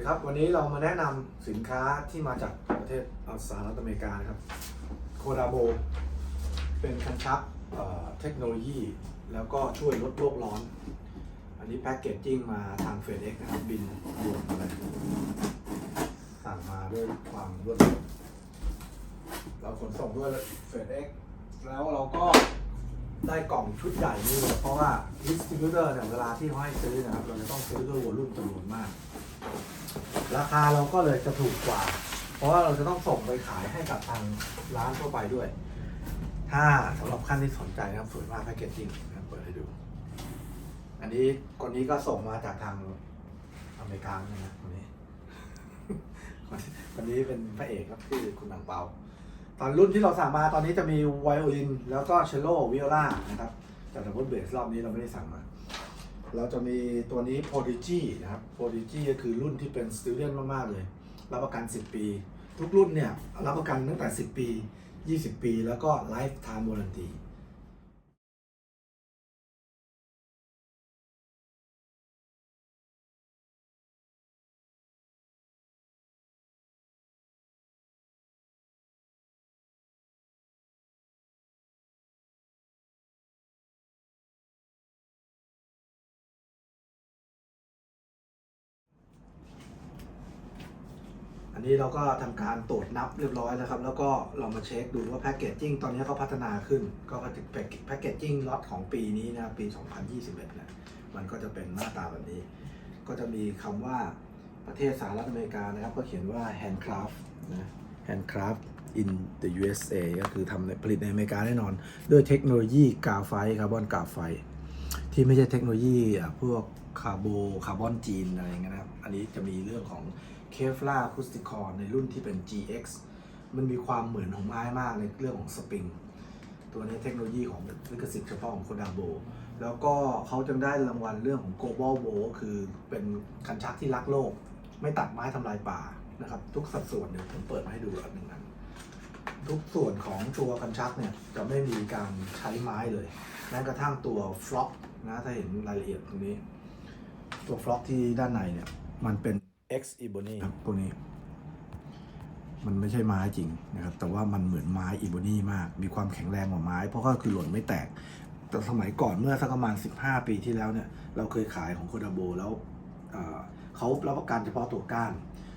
ดีครับ วันนี้เรามาแนะนำสินค้าที่มาจากประเทศสหรัฐอเมริกานะครับโคดาโบเป็นคันชักเทคโนโลยี แล้วก็ช่วยลดโลกร้อน อันนี้แพ็กเกจจิ้งมาทางเฟดเอ็กนะครับ บินด่วนมาเลยสั่งมาด้วยความรวดเร็วเราขนส่งด้วยเฟดเอ็กแล้วเราก็ได้กล่องชุดใหญ่นี่เลยเพราะว่าดิสติบิวเตอร์เนี่ยเวลาที่เขาให้ซื้อนะครับ เราจะต้องซื้อด้วยวอลลุ่มจำนวนมาก ราคาเราก็เลยจะถูกกว่า เพราะว่าเราจะต้องส่งไปขายให้กับทางร้านทั่วไปด้วย ถ้าสำหรับขั้นที่สนใจนะครับสวยมากแพคเกจจิ้งนะครับเปิดให้ดู อันนี้คนนี้ก็ส่งมาจากทางอเมริกานะครับคนนี้คนนี้เป็นพระเอกครับชื่อคุณหนังเปาตอนรุ่นที่เราสั่งมาตอนนี้จะมีไวโอลิน แล้วก็เชลโลวิโอลานะครับแต่ดับเบิลเบสรอบนี้เราไม่ได้สั่งมา เราจะมีตัวนี้ Prodigy นะครับ Prodigy ก็คือรุ่นที่เป็น student มาก ๆ เลย รับประกัน 10 ปี ทุกรุ่นเนี่ย รับประกันตั้งแต่ 10 ปี 20 ปี แล้วก็ lifetime warranty นนี้เราก็ทำการตรวจนับเรียบร้อยแล้วครับ แล้วก็เรามาเช็คดูว่าแพคเกจจิ้งตอนนี้เขาพัฒนาขึ้น ก็แพคเกจจิ้งล็อตของปีนี้นะครับปี 2021เนี่ยมันก็จะเป็นหน้าตาแบบนี้ ก็จะมีคำว่าประเทศสหรัฐอเมริกานะครับ ก็เขียนว่า handcraft นะ handcraft in the USA ก็คือทำในผลิตในอเมริกาแน่นอน ด้วยเทคโนโลยีกาไฟคาร์บอนกาไฟ ที่ไม่ใช่เทคโนโลยีอะพวกคาร์โบคาร์บอนจีนอะไรเงี้ยนะครับ อันนี้จะมีเรื่องของ เคฟลาคูสติคอในรุ่นที่เป็น GX มันมีความเหมือนของไม้มากในเรื่องของสปริง ตัวนี้เทคโนโลยีของลิขสิทธิ์เฉพาะของโคดาโบ แล้วก็เขาจะได้รางวัลเรื่องของ Global w o คือเป็นคันชักที่รักโลก ไม่ตัดไม้ทำลายป่านะครับทุกสัดส่วนเนี่ยวผมเปิดมาให้ดูอันหนึ่งอันทุกส่วนของตัวคันชักเนี่ยจะไม่มีการใช้ไม้เลยแม้กระทั่งตัวฟล็อกนะถ้าเห็นรายละเอียดตรงนี้ ตัวฟล็อกที่ด้านในเนี่ยมันเป็น X Ebony ครับพวกนี้ มันไม่ใช่ไม้จริงนะครับ แต่ว่ามันเหมือนไม้อีโบนีมาก มีความแข็งแรงกว่าไม้ เพราะก็คือหล่นไม่แตก แต่สมัยก่อนเมื่อสักประมาณ 15 ปีที่แล้วเนี่ย เราเคยขายของโคดาโบแล้วเขารับประกันเฉพาะตัวก้าน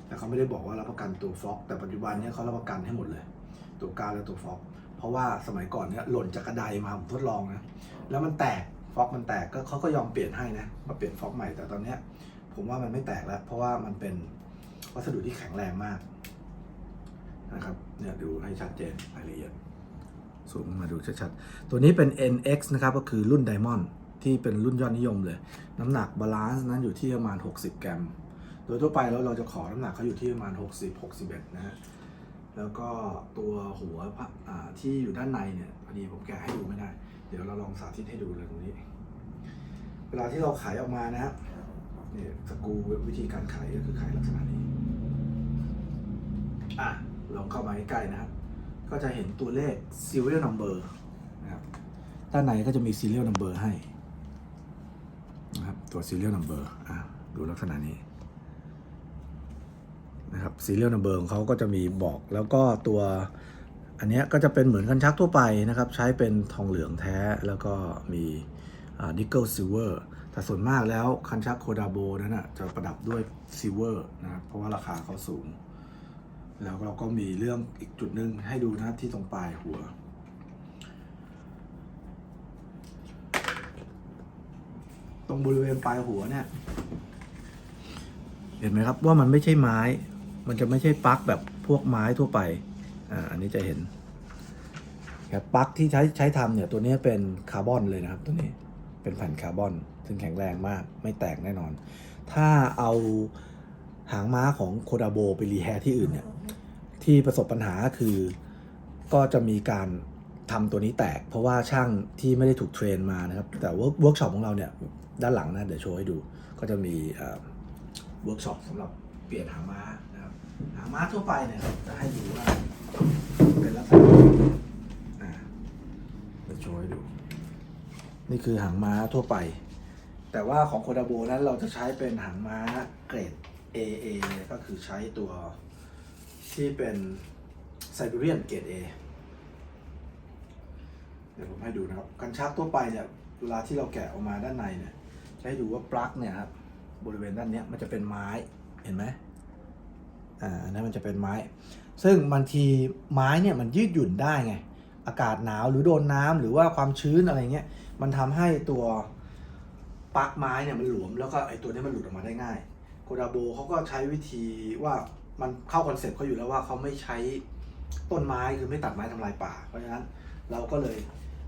แต่เขาไม่ได้บอกว่ารับประกันตัวฟ็อก แต่ปัจจุบันเนี่ยเขารับประกันให้หมดเลย ตัวก้านและตัวฟ็อก เพราะว่าสมัยก่อนเนี่ยหล่นจากกระไดมาผมทดลองนะ แล้วมันแตกฟ็อกมันแตกก็เขาก็ยอมเปลี่ยนให้นะ มาเปลี่ยนฟ็อกใหม่ แต่ตอนเนี้ย ผมว่ามันไม่แตกแล้ว เพราะว่ามันเป็นวัสดุที่แข็งแรงมากนะครับเนี่ยดูให้ชัดเจนรายละเอียดซูมมาดูชัดๆ ตัวนี้เป็น NX นะครับก็คือรุ่น Diamond ที่เป็นรุ่นยอดนิยมเลย น้ำหนักบาลานซ์นั้นอยู่ที่ประมาณ 60 กรัม โดยทั่วไปแล้วเราจะขอน้ำหนักเขาอยู่ที่ประมาณ 60 61 นะฮะ แล้วก็ตัวหัวที่อยู่ด้านในเนี่ยพอดีผมแกะให้ดูไม่ได้ เดี๋ยวเราลองสาธิตให้ดูเลยตรงนี้ เวลาที่เราขายออกมานะฮ นี่สกูวิธีการขายก็คือขายลักษณะนี้ อะลองเข้ามาใกล้ๆนะครับ ก็จะเห็นตัวเลข serial number นะครับด้านในก็จะมี serial number ให้นะครับตัว serial number อะดูลักษณะนี้นะครับ serial number ของเขาก็จะมีบอกแล้วก็ตัวอันนี้ก็จะเป็นเหมือนคันชักทั่วไปนะครับ ใช้เป็นทองเหลืองแท้แล้วก็มีนิกเกิลซิลเวอร์ แต่ส่วนมากแล้วคันชักโคดาโบนั้นนะจะประดับด้วยซิลเวอร์นะครับเพราะว่าราคาเขาสูง แล้วเราก็มีเรื่องอีกจุดหนึ่งให้ดูนะที่ตรงปลายหัว ตรงบริเวณปลายหัวเนี่ย เห็นไหมครับว่ามันไม่ใช่ไม้ มันจะไม่ใช่ปลั๊กแบบพวกไม้ทั่วไป อ่า อันนี้จะเห็นครับปลั๊กที่ใช้ใช้ทำเนี่ยตัวนี้เป็นคาร์บอนเลยนะครับตัวนี้ เป็นแผ่นคาร์บอน ซึ่งแข็งแรงมากไม่แตกแน่นอน ถ้าเอาหางม้าของโคดาโบไปรีแฮร์ที่อื่นเนี่ยที่ประสบปัญหาคือก็จะมีการทำตัวนี้แตก เพราะว่าช่างที่ไม่ได้ถูกเทรนมานะครับ แต่เวิร์กช็อปของเราเนี่ยด้านหลังนะเดี๋ยวโชว์ให้ดู ก็จะมีเวิร์กช็อปสำหรับเปลี่ยนหางม้านะครับหางม้าทั่วไปเนี่ยครับจะให้ดูว่าเป็นลักษณะอ่าเดี๋ยวโชว์ให้ดู นี่คือหางม้าทั่วไป แต่ว่าของโคดาโบนั้นเราจะใช้เป็นหางม้าเกรด AA ก็คือใช้ตัวที่เป็นไซบีเรียนเกรด A เดี๋ยวผมให้ดูนะครับกันชักทั่วไปเนี่ยเวลาที่เราแกะออกมาด้านในเนี่ยจะให้ดูว่าปลั๊กเนี่ยครับบริเวณด้านเนี้ยมันจะเป็นไม้เห็นไหมอ่าอันนั้นมันจะเป็นไม้ ซึ่งบางทีไม้เนี่ยมันยืดหยุ่นได้ไง อากาศหนาวหรือโดนน้ำหรือว่าความชื้นอะไรเงี้ยมันทำให้ตัวปักไม้เนี่ยมันหลวมแล้วก็ไอตัวนี้มันหลุดออกมาได้ง่ายโคดาโบเขาก็ใช้วิธีว่ามันเข้าคอนเซ็ปต์เขาอยู่แล้วว่าเขาไม่ใช้ต้นไม้คือไม่ตัดไม้ทำลายป่า เพราะฉะนั้นเราก็เลย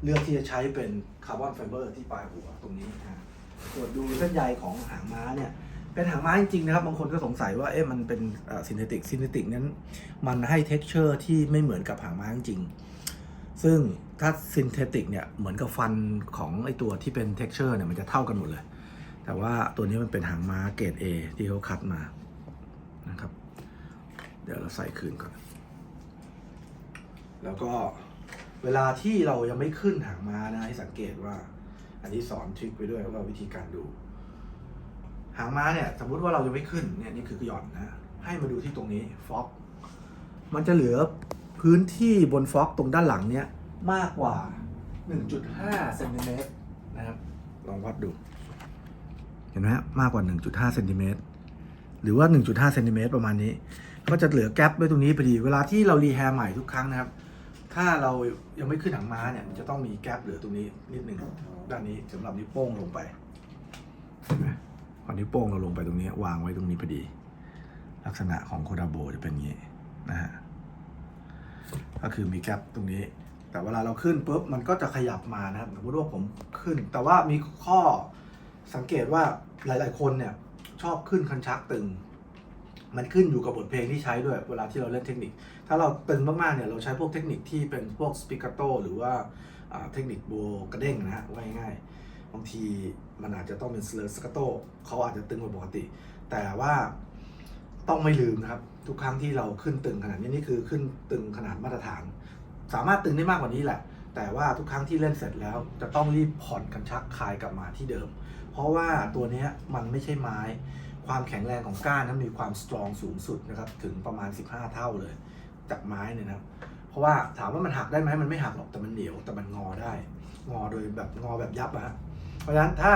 เลือกที่จะใช้เป็นคาร์บอนไฟเบอร์ที่ปลายหัวตรงนี้นะฮะตรวจดูเส้นใยของหางม้าเนี่ยเป็นหางม้าจริงๆนะครับ บางคนก็สงสัยว่าเอ๊ะมันเป็นซินเทติกซินเทติกนั้นมันให้ t e x t อร์ที่ไม่เหมือนกับหางม้าจริง ซึ่งถ้าซินเทติกเนี่ยเหมือนกับฟันของไอตัวที่เป็น t e x t อร์เนี่ยมันจะเท่ากันหมดเลย แต่ว่าตัวนี้มันเป็นหางม้าเกรด A ที่เขาคัดมานะครับ เดี๋ยวเราใส่คืนก่อน แล้วก็เวลาที่เรายังไม่ขึ้นหางม้านะให้สังเกตว่า อันนี้สอนทริคไปด้วยว่าวิธีการดู หางม้าเนี่ยสมมติว่าเรายังไม่ขึ้นเนี่ยนี่คือหย่อนนะ ให้มาดูที่ตรงนี้ฟ็อกมันจะเหลือ พื้นที่บนฟ็อกตรงด้านหลังเนี่ยมากกว่า 1.5เซนติเมตรนะครับลองวัดดู เห็นไหมฮะมากกว่า 1.5เซนติเมตรหรือว่า 1.5เซนติเมตรประมาณนี้ ก็จะเหลือแกลบไว้ตรงนี้พอดี เวลาที่เรารีแฮร์ใหม่ทุกครั้งนะครับ ถ้าเรายังไม่ขึ้นหางม้าเนี่ยมันจะต้องมีแกลบเหลือตรงนี้นิดหนึ่งด้านนี้สำหรับนิ้วโป้งลงไปเห็นไหมพอนิ้วโป้งเราลงไปตรงนี้ วางไว้ตรงนี้พอดี ลักษณะของโคดาโบจะเป็นอย่างนี้นะฮะ ก็คือมีแกลบตรงนี้ แต่เวลาเราขึ้นปุ๊บมันก็จะขยับมานะครับสมมติว่าผมขึ้น แต่ว่ามีข้อสังเกตว่าหลาย ๆ คนเนี่ยชอบขึ้นคันชักตึง มันขึ้นอยู่กับบทเพลงที่ใช้ด้วยเวลาที่เราเล่นเทคนิค ถ้าเราตึงมากๆเนี่ยเราใช้พวกเทคนิคที่เป็นพวกสปิกาโตหรือว่าเทคนิคโบกระเด้งนะฮะว่าง่ายๆบางทีมันอาจจะต้องเป็นสเลอร์สกาโตเขาอาจจะตึงกว่าปกติ แต่ว่าต้องไม่ลืมนะครับ ทุกครั้งที่เราขึ้นตึงขนาดนี้นี่คือขึ้นตึงขนาดมาตรฐาน สามารถตึงได้มากกว่านี้แหละ แต่ว่าทุกครั้งที่เล่นเสร็จแล้วจะต้องรีบผ่อนกันชักคลายกลับมาที่เดิม เพราะว่าตัวนี้มันไม่ใช่ไม้ ความแข็งแรงของก้านนั้นมีความสตรองสูงสุดนะครับถึงประมาณ 15 เท่าเลย จากไม้เนี่ยนะเพราะว่าถามว่ามันหักได้ไหมมันไม่หักหรอกแต่มันเหนียวแต่มันงอได้ งอโดยแบบงอแบบยับอะฮะเพราะฉะนั้นถ้า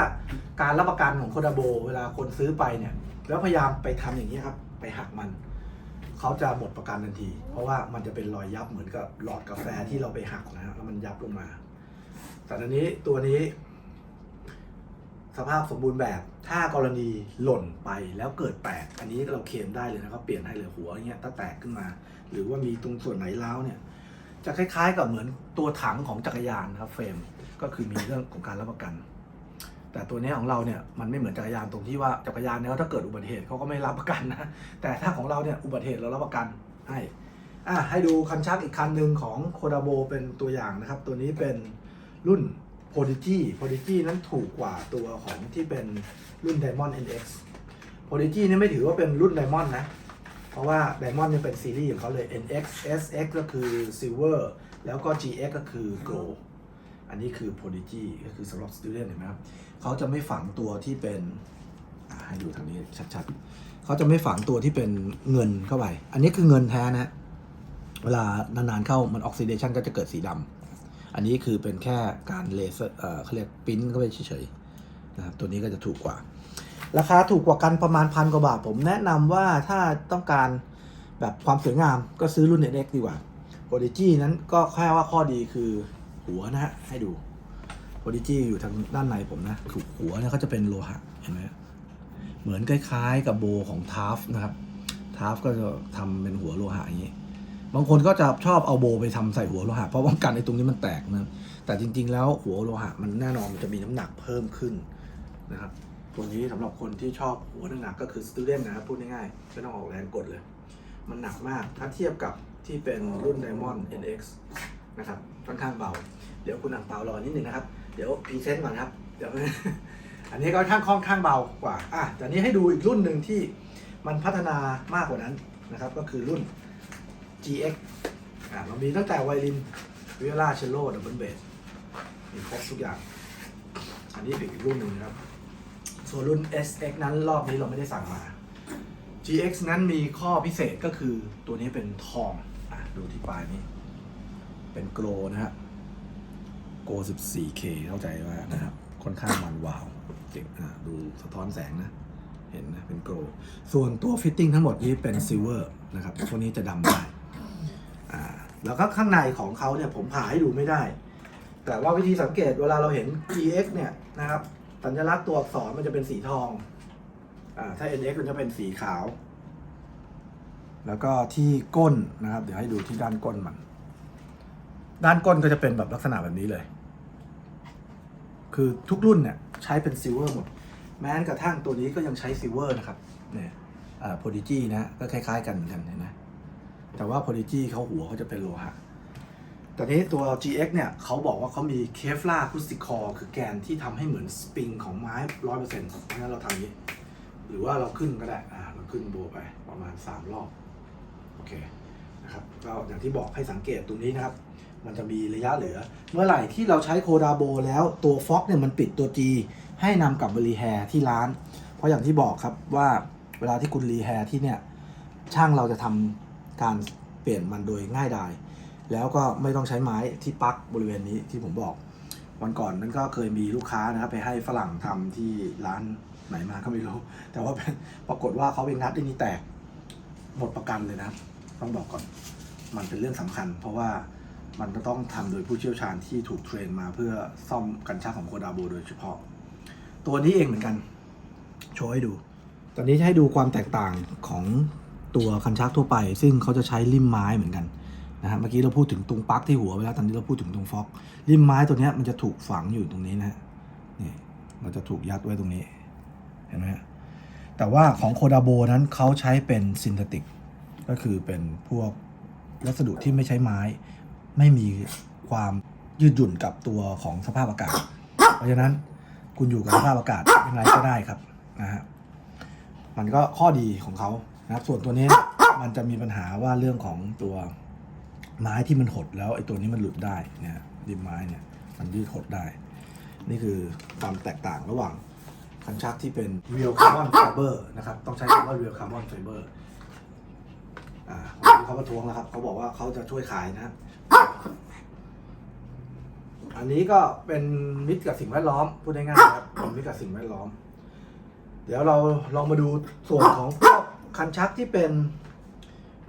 การรับประกันของโคดาโบ เวลาคนซื้อไปเนี่ยแล้วพยายามไปทำอย่างนี้ครับไปหักมัน เขาจะหมดประกันทันที เพราะว่ามันจะเป็นรอยยับเหมือนกับหลอดกาแฟที่เราไปหักนะฮะแล้วมันยับลงมา แต่ตอนนี้ตัวนี้ สภาพสมบูรณ์แบบ ถ้ากรณีหล่นไปแล้วเกิดแตก อันนี้เราเคลมได้เลยนะครับ เปลี่ยนให้เลยหัวอย่างเงี้ยถ้าแตกขึ้นมา หรือว่ามีตรงส่วนไหนร้าวเนี่ย จะคล้ายๆ กับเหมือนตัวถังของจักรยานนะครับเฟรม ก็คือมีเรื่องของการรับประกัน แต่ตัวนี้ของเราเนี่ยมันไม่เหมือนจักรยานตรงที่ว่าจักรยานเนี่ยถ้าเกิดอุบัติเหตุเขาก็ไม่รับประกันนะแต่ถ้าของเราเนี่ยอุบัติเหตุเรารับประกันให้อะให้ดูคันชักอีกคันหนึ่งของโคดาโบเป็นตัวอย่างนะครับ ตัวนี้เป็นรุ่น Prodigy Prodigy นั้นถูกกว่าตัวของที่เป็นรุ่น Diamond NX Prodigy นี่ไม่ถือว่าเป็นรุ่น Diamond นะ เพราะว่า Diamond เนี่ยเป็นซีรีส์ของเขาเลย NX SX ก็คือ Silver แล้วก็ GX ก็คือ Gold อันนี้คือ Prodigy ก็คือสำหรับ Student เห็นไหมครับเขาจะไม่ฝังตัวที่เป็นให้ดูทางนี้ชัดๆเขาจะไม่ฝังตัวที่เป็นเงินเข้าไป อันนี้คือเงินแท้นะเวลานานๆเข้ามันออกซิเดชันก็จะเกิดสีดำอันนี้คือเป็นแค่การเลเซอร์เขาเรียกปิ้นเข้าไปเฉยๆนะครับตัวนี้ก็จะถูกกว่า ราคาถูกกว่ากันประมาณพันกว่าบาท ผมแนะนำว่าถ้าต้องการแบบความสวยงามก็ซื้อรุ่น NX ดีกว่า Prodigy นั้นก็แค่ว่าข้อดีคือ หัวนะฮะให้ดู Prodigy อยู่ทางด้านในผมนะถูกหัวเนี่ยเขาจะเป็นโลหะเห็นไหมเหมือนคล้ายๆกับโบของทาฟนะครับทาฟก็จะทำเป็นหัวโลหะอย่างนี้ บางคนก็จะชอบเอาโบไปทำใส่หัวโลหะเพราะว่ากันในตรงนี้มันแตกนะแต่จริง ๆ แล้วหัวโลหะมันแน่นอนมันจะมีน้ำหนักเพิ่มขึ้นนะครับตัวนี้สำหรับคนที่ชอบหัวหนักก็คือ student นะครับพูดง่ายๆไม่ต้องออกแรงกดเลย มันหนักมากถ้าเทียบกับที่เป็นรุ่น Diamond NX นะครับค่อนข้างเบา เดี๋ยวคุณอ่างเปารอนิดนึงนะครับ เดี๋ยวพรีเซนต์ก่อนครับเดี๋ยวอันนี้ก็ค่อนข้างค่อนข้างเบากว่าอะแต่นี้ให้ดูอีกรุ่นหนึ่งที่มันพัฒนามากกว่านั้นนะครับ ก็คือรุ่น GX อะเรามีตั้งแต่ไวลินวิโอลาเชลโลดับเบิลเบสมีครบทุกอย่าง อันนี้เป็นอีกรุ่นหนึ่งนะครับ ส่วนรุ่น SX นั้นรอบนี้เราไม่ได้สั่งมา GX นั้นมีข้อพิเศษก็คือตัวนี้เป็นทอง อะ ดูที่ปลายนี้ เป็นโกลนะฮะโก 14K เข้าใจว่านะครับค่อนข้างมันวาวเจ๋งอะดูสะท้อนแสงนะ เห็นนะเป็นโกลส่วนตัวฟิตติ้งทั้งหมดนี้เป็นซิลเวอร์นะครับพวกนี้จะดำได้อ่าแล้วก็ข้างในของเขาเนี่ยผมผ่าให้ดูไม่ได้ แต่ว่าวิธีสังเกตเวลาเราเห็น GX เนี่ยนะครับสัญลักษณ์ตัวอักษรมันจะเป็นสีทองอ่าถ้า NX มันจะเป็นสีขาว แล้วก็ที่ก้นนะครับ เดี๋ยวให้ดูที่ด้านก้นมัน ด้านก้นก็จะเป็นแบบลักษณะแบบนี้เลย คือทุกรุ่นเนี่ยใช้เป็นซิลเวอร์หมด แม้กระทั่งตัวนี้ก็ยังใช้ซิลเวอร์นะครับ เนี่ยอ่าโพดิจีนะ ก็คล้าย ๆ กันเหมือนกันนไหมแต่ว่าโพดิจีเขาหัวเขาจะเป็นโลหะ แต่นี้ตัว GX เนี่ยเขาบอกว่าเขามีเคฟลาคูสติคอคือแกนที่ทำให้เหมือนสปริงของไม้ร้อยเปอร์เซ็นต์เพราะฉะนั้นเราทำนี้ หรือว่าเราขึ้นก็ได้ อ่า เราขึ้นโบไปประมาณ3รอบ โอเค นะครับ ก็อย่างที่บอกให้สังเกตตรงนี้นะครับ มันจะมีระยะเหลือ เมื่อไหร่ที่เราใช้โคดาโบแล้วตัวฟ็อกเนี่ยมันปิดตัว G ให้นำกลับไปรีแฮร์ที่ร้าน เพราะอย่างที่บอกครับว่าเวลาที่คุณรีแฮร์ที่เนี่ยช่างเราจะทำการเปลี่ยนมันโดยง่ายดายแล้วก็ไม่ต้องใช้ไม้ที่ปักบริเวณนี้ที่ผมบอก วันก่อนนั้นก็เคยมีลูกค้านะครับไปให้ฝรั่งทำที่ร้านไหนมาก็ไม่รู้ แต่ว่าปรากฏว่าเขาไปงัดที่นี่แตกหมดประกันเลยนะครับ ต้องบอกก่อนมันเป็นเรื่องสำคัญ เพราะว่า มันก็ต้องทำโดยผู้เชี่ยวชาญที่ถูกเทรนมาเพื่อซ่อมกันชักของโคดาโบโดยเฉพาะ ตัวนี้เองเหมือนกัน โชว์ให้ดู ตอนนี้ให้ดูความแตกต่างของตัวคันชักทั่วไป ซึ่งเขาจะใช้ริมไม้เหมือนกันนะฮะเมื่อกี้เราพูดถึงตรงปลั๊กที่หัวไปแล้วตอนนี้เราพูดถึงตรงฟอกริมไม้ตัวนี้มันจะถูกฝังอยู่ตรงนี้นะนี่มันจะถูกยัดไว้ตรงนี้เห็นไหมฮะแต่ว่าของโคดาโบนั้นเขาใช้เป็นซินเทติกก็คือเป็นพวกวัสดุที่ไม่ใช้ไม้ ไม่มีความยืดหยุ่นกับตัวของสภาพอากาศ เพราะฉะนั้นคุณอยู่กับสภาพอากาศยังไงก็ได้ครับนะฮะมันก็ข้อดีของเขานะครับ ส่วนตัวนี้มันจะมีปัญหาว่าเรื่องของตัวไม้ที่มันหดแล้วไอ้ตัวนี้มันหลุดได้เนี่ยริมไม้เนี่ยมันยืดหดได้ นี่คือความแตกต่างระหว่างคันชักที่เป็น real carbon fiber นะครับ ต้องใช้คำว่า real carbon fiber อ่าวันนี้เขาประท้วงแล้วครับ เขาบอกว่าเขาจะช่วยขายนะครับ อันนี้ก็เป็นมิตรกับสิ่งแวดล้อมพูดง่ายๆครับเป็นมิตรกับสิ่งแวดล้อม เดี๋ยวเราลองมาดูส่วนของพวกคันชักที่เป็น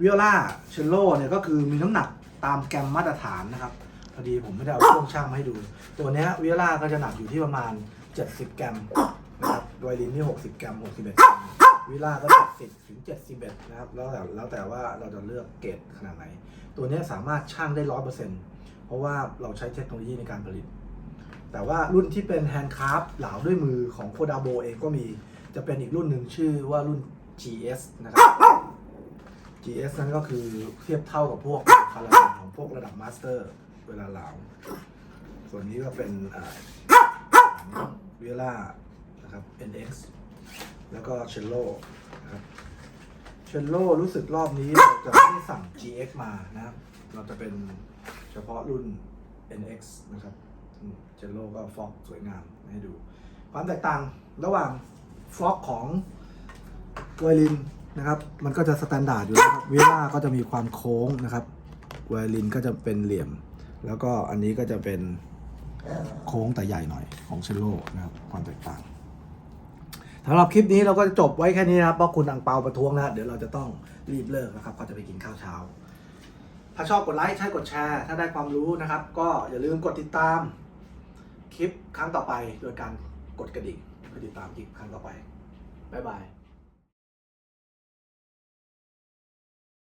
วิโอลาเชลโลเนี่ยก็คือมีน้ำหนักตามแกรมมาตรฐานนะครับพอดีผมไม่ได้เอาเครื่องช่างมาให้ดู ตัวเนี้ยวิโอลาก็จะหนักอยู่ที่ประมาณ 70แกรมนะครับไวลินนี่ 60แกรม61กรัมวิโอลาก็70ถึง71นะครับแล้วแต่แล้วแต่ว่าเราจะเลือกเกรดขนาดไหน ตัวเนี้ยสามารถช่างได้100%เพร ราะว่าเราใช้เทคโนโลยีในการผลิต แต่ว่ารุ่นที่เป็นแฮนด์คราฟเหลาด้วยมือของโคดาโบเองก็มี จะเป็นอีกรุ่นหนึ่งชื่อว่ารุ่น GS นะครับ GS นั้นก็คือเทียบเท่ากับพวกคาราบของพวกระดับมาสเตอร์เวลาเหลา ส่วนนี้ก็เป็นเวล่านะครับ NX แล้วก็เชลโลนะครับเชลโลรู้สึกรอบนี้เราจะไม่ได้สั่ง GX มานะครับ เราจะเป็น เฉพาะรุ่น NX นะครับเชลโลก็ฟอกสวยงามให้ดู ความแตกต่างระหว่างฟอกของไวลินนะครับ มันก็จะสแตนดาร์ดอยู่แล้วครับเวล่าก็จะมีความโค้งนะครับไวลินก็จะเป็นเหลี่ยม แล้วก็อันนี้ก็จะเป็นโค้งแต่ใหญ่หน่อยของเชลโลนะครับความแตกต่างสำหรับคลิปนี้เราก็จะจบไว้แค่นี้นะครับเพราะคุณอังเปาประท้วงนะเดี๋ยวเราจะต้องรีบเลิกนะครับเขาจะไปกินข้าวเช้า ถ้าชอบกดไลค์ใช่กดแชร์ ถ้าได้ความรู้นะครับ ก็อย่าลืมกดติดตามคลิปครั้งต่อไปโดยการกดกระดิ่งเพื่อติดตามคลิปครั้งต่อไปบ๊ายบาย